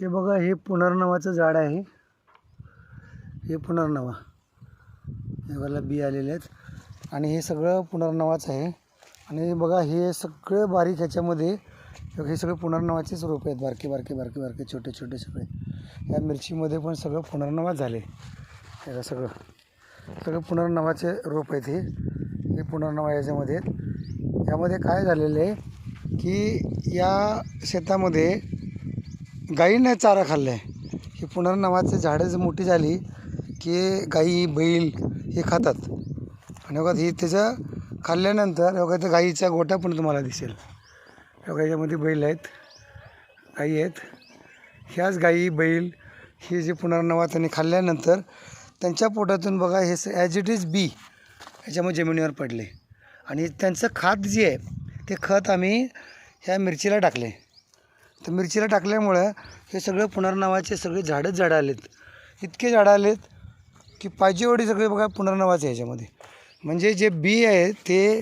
हे बघा हे पुनर्नवाचं झाड आहे. हे पुनर्नवा. हे बघायला बी आलेले आहेत. आणि हे सगळं पुनर्नवाचं आहे. आणि बघा हे सगळे बारीक ह्याच्यामध्ये हे सगळे पुनर्नवाचेच रोप आहेत. बारके बारके बारके बारके छोटे छोटे सगळे. या मिरचीमध्ये पण सगळं पुनर्नवाच झाले. ह्याला सगळं. सगळं पुनर्नवाचे रोप आहेत हे. हे पुनर्नवा याच्यामध्ये. आहेत यामध्ये काय झालेलं आहे की या शेतामध्ये गाईनं चारा खाल्ला आहे ही पुनर्नवाचे झाडं जर मोठी झाली की गाई बैल हे खातात. आणि बघा हे त्याचं खाल्ल्यानंतर बघा त्या गाईचा गोटा पण तुम्हाला दिसेल. बघा याच्यामध्ये बैल आहेत गाई आहेत. ह्याच गाई बैल हे जे पुनर्नवा त्यांनी खाल्ल्यानंतर त्यांच्या पोटातून बघा हे ॲज इट इज बी ह्याच्यामुळे जमिनीवर पडले. आणि त्यांचं खत जे आहे ते खत आम्ही ह्या मिरचीला टाकले. तर मिरचीला टाकल्यामुळं हे सगळं पुनर्नावाचे सगळे झाडंच झाडं आलेत. इतके झाडं आलेत की पाहिजे एवढे सगळे बघा पुनर्नावाचे आहे ह्याच्यामध्ये म्हणजे जे बी आहे ते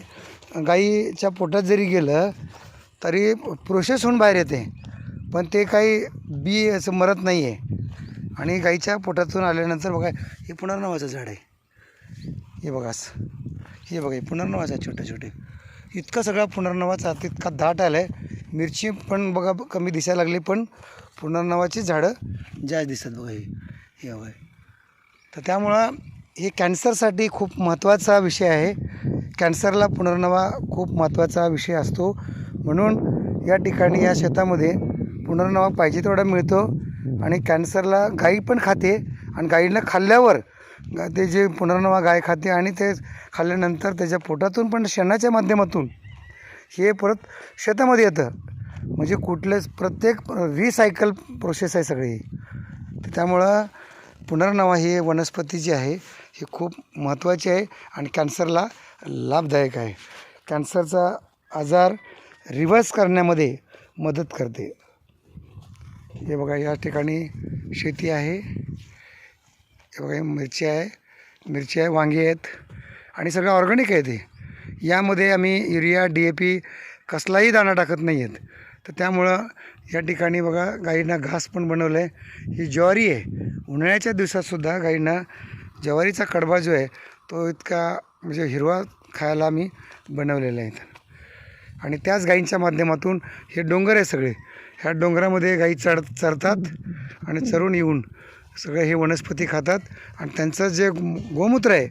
गाईच्या पोटात जरी गेलं तरी प्रोसेस होऊन बाहेर येते. पण ते काही बी असं मरत नाही आहे आणि गाईच्या पोटातून आल्यानंतर बघा हे पुनर्नावाचं झाड आहे. हे बघा हे बघा हे पुनर्नावाचं आहे छोटे छोटे इतका सगळा पुनर्नवाचा तितका दाट आला आहे मिरची पण बघा कमी दिसायला लागली पण पुनर्नवाची झाडं जास्त दिसतात बघा हे. हे बघा तर त्यामुळं हे कॅन्सरसाठी खूप महत्त्वाचा विषय आहे. कॅन्सरला पुनर्नवा खूप महत्त्वाचा विषय असतो. म्हणून या ठिकाणी या शेतामध्ये पुनर्नवा पाहिजे तेवढा मिळतो. आणि कॅन्सरला गाई पण खाते. आणि गाईनं खाल्ल्यावर ते जे पुनर्नवा गाय खाते आणि ते खाल्ल्यानंतर त्याच्या पोटातून पण शेणाच्या माध्यमातून हे परत शेतामध्ये येतं. म्हणजे कुठलेच प्रत्येक रिसायकल प्रोसेस आहे सगळी. तर त्यामुळं पुनर्नवा ही वनस्पती जी आहे ही खूप महत्त्वाची आहे आणि कॅन्सरला लाभदायक आहे. कॅन्सरचा आजार रिव्हर्स करण्यामध्ये मदत करते. हे बघा या ठिकाणी शेती आहे. हे बघा मिरची आहे. मिरची आहे वांगी आहेत. आणि सगळं ऑर्गॅनिक आहे ते. यामध्ये आम्ही युरिया डी ए पी कसलाही दाणा टाकत नाही आहेत तर त्यामुळं या ठिकाणी बघा गाईंना घास पण बनवलं आहे ही ज्वारी आहे. उन्हाळ्याच्या दिवसातसुद्धा गाईंना ज्वारीचा कडबा जो आहे तो इतका म्हणजे हिरवा खायला आम्ही बनवलेला आहे. आणि त्याच गाईंच्या माध्यमातून हे डोंगर आहे सगळे. ह्या डोंगरामध्ये गाई चढ चरतात आणि चरून येऊन सगळे हे वनस्पती खातात. आणि त्यांचं जे गोमूत्र आहे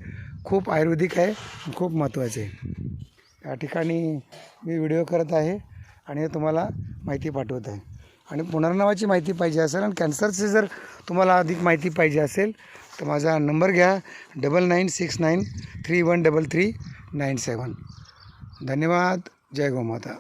खूप आयुर्वेदिक आहे खूप महत्त्वाचे. आहे या ठिकाणी मी व्हिडिओ करत आहे आणि तुम्हाला माहिती पाठवत आहे. आणि पुनर्नावाची माहिती पाहिजे असेल आणि कॅन्सरची जर तुम्हाला अधिक माहिती पाहिजे असेल तर माझा नंबर घ्या double nine six nine three one double three nine seven धन्यवाद. जय गोमाता.